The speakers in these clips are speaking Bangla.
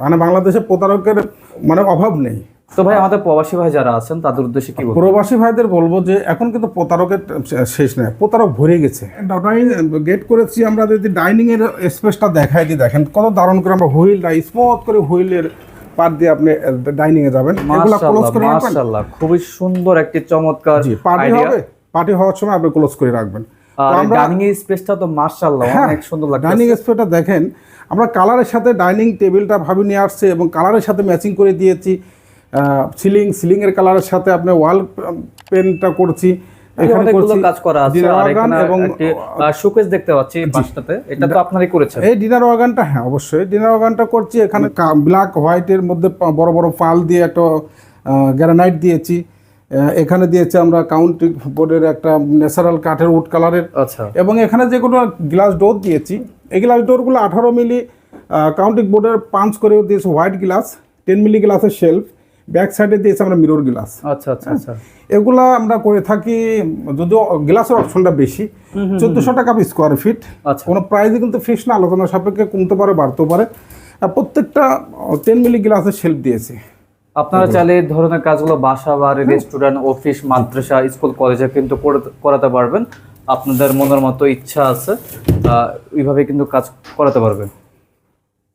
মানে বাংলাদেশে প্রতারকের মানে অভাব নেই। তো ভাই আমাদের প্রবাসী ভাই যারা আছেন তাদের উদ্দেশ্যে কি প্রবাসী ভাইদের বলব যে এখন কিন্তু প্রতারকের শেষ নেই প্রতারক ভরে গেছে। গেট করেছি আমরা যদি ডাইনিং এর স্পেসটা দেখাই দিই দেখেন কত দারুণ করে আমরা হুইলটা স্মুথ করে হুইলের পার দিয়ে আপনি ডাইনিং এ যাবেন। এগুলা ক্লোজ করে রাখবেন? মাশাআল্লাহ খুবই সুন্দর একটি চমৎকার পার্টি হবে। পার্টি হওয়ার সময় আপনি ক্লোজ করে রাখবেন। আর ডাইনিং এর স্পেসটা তো হ্যাঁ, অনেক সুন্দর লাগছে ডাইনিং স্পেসটা দেখেন আমরা কালারের সাথে ডাইনিং টেবিলটা ভাবে নিয়ে আসছে এবং কালারের সাথে ম্যাচিং করে দিয়েছি। সিলিং সিলিং এর কালারের সাথে আপনি ওয়াল পেনটা করছি এখানে অনেকগুলো করছি কাজ করা আছে ডিনার আর এখানে এবং শোকেস দেখতে পাচ্ছি পাশটাতে এটা তো আপনারই করেছেন। এই ডিনার অর্গানটা হ্যাঁ অবশ্যই ডিনার অর্গানটা করছি এখানে ব্ল্যাক হোয়াইটের মধ্যে বড় বড় পাল দিয়ে একটা গ্রানাইট দিয়েছি। এখানে দিয়েছে আমরা কাউন্টি বোর্ডের একটা ন্যাচারাল কাঠের উড কালারের আচ্ছা। এবং এখানে যে কোনো গ্লাস ডোর দিয়েছি। এই গ্লাস ডোরগুলো আঠারো মিলি কাউন্টিং বোর্ডের পাঞ্চ করে দিয়েছে হোয়াইট গ্লাস টেন মিলি গ্লাসের শেলফ ব্যাক সাইডে দিয়েছে আমরা মিরর গ্লাস আচ্ছা আচ্ছা আচ্ছা। এগুলা আমরা করে থাকি যদিও গ্লাসের অপশনটা বেশি চোদ্দোশো টাকা স্কোয়ার ফিট আচ্ছা। কোনো প্রাইসই কিন্তু ফিক্স না আলোচনা সাপেক্ষে কমতে পারে বাড়তে পারে। প্রত্যেকটা টেন মিলি গ্লাসের শেলফ দিয়েছি। আপনারা চাইলে এই ধরনের কাজগুলো বাসা বাড়ি রেস্টুরেন্ট অফিস মাদ্রাসা স্কুল কলেজে কিন্তু করে- করাতে পারবেন। আপনাদের মনের মতো ইচ্ছা আছে ওইভাবে কিন্তু কাজ করাতে পারবেন।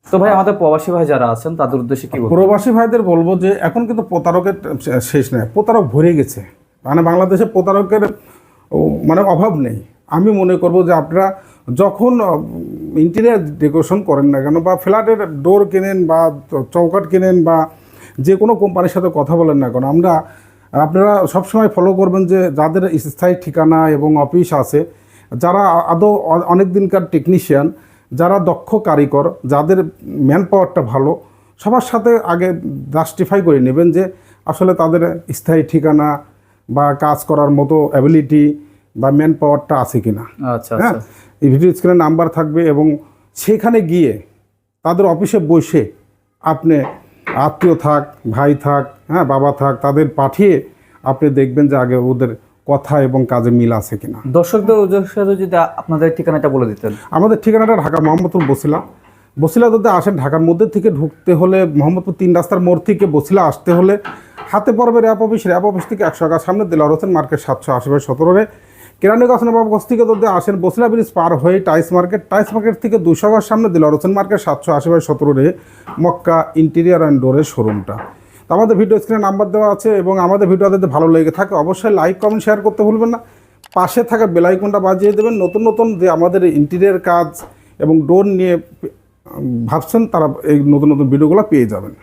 তো ভাই আমাদের প্রবাসী ভাই যারা আছেন তাদের উদ্দেশ্যে কি প্রবাসী ভাইদের বলব যে এখন কিন্তু প্রতারকের শেষ নেই প্রতারক ভরে গেছে। মানে বাংলাদেশে প্রতারকের মানে অভাব নেই। আমি মনে করব যে আপনারা যখন ইন্টেরিয়ার ডেকোরেশন করেন না কেন বা ফ্ল্যাটের ডোর কেনেন বা চৌকাট কেনেন বা যে কোনো কোম্পানির সাথে কথা বলেন না কেন। আমরা আপনারা সবসময় ফলো করবেন যে যাদের স্থায়ী ঠিকানা এবং অফিস আছে যারা আদৌ অনেক দিনকার টেকনিশিয়ান যারা দক্ষ কারিগর যাদের ম্যান পাওয়ারটা ভালো সবার সাথে আগে জাস্টিফাই করে নেবেন যে আসলে তাদের স্থায়ী ঠিকানা বা কাজ করার মতো অ্যাবিলিটি বা ম্যান পাওয়ারটা আছে আচ্ছা হ্যাঁ? আচ্ছা। এই ভিডিও স্ক্রিনে নাম্বার থাকবে এবং সেখানে গিয়ে তাদের অফিসে বসে আপনি আত্মীয় থাক ভাই থাক হ্যাঁ বাবা থাক তাদের পাঠিয়ে আপনি দেখবেন যে আগে ওদের কথা এবং কাজে মিল আছে কিনা। দর্শকদের উদ্দেশ্যে যদি আপনাদের ঠিকানাটা বলে দিতেন। আমাদের ঠিকানাটা ঢাকা মোহাম্মদপুর বসিলা। বসিলা যদি আসেন ঢাকার মধ্যে থেকে ঢুকতে হলে মোহাম্মদপুর তিন রাস্তার মোড় থেকে বসিলা আসতে হলে হাতে পড়বে র্যাপ অফিস র্যাপ অফিস থেকে একশো টাকার সামনে দিলার হোসেন মার্কেট সাতশো আশি বাই সতেরোরে কেরানি গাছন বাবগঞ্জ থেকে যদি আসেন বসিলা ব্রিজ পার হয়ে টাইস মার্কেট। টাইস মার্কেট থেকে দুশো গাছ সামনে দিলার হোসেন মার্কেট, সাতশো আশি বাই সতেরোরে মক্কা ইন্টেরিয়ার অ্যান্ড ডোরের শোরুমটা তো আমাদের ভিডিও স্ক্রিনে নাম্বার দেওয়া আছে এবং আমাদের ভিডিও যদি ভালো লেগে থাকে অবশ্যই লাইক কমেন্ট শেয়ার করতে ভুলবেন না। পাশে থাকা বেলাইকনটা বাজিয়ে দেবেন। নতুন নতুন যে আমাদের ইন্টেরিয়ার কাজ এবং ডোর নিয়ে ভাবছেন তারা এই নতুন নতুন ভিডিওগুলো পেয়ে যাবেন।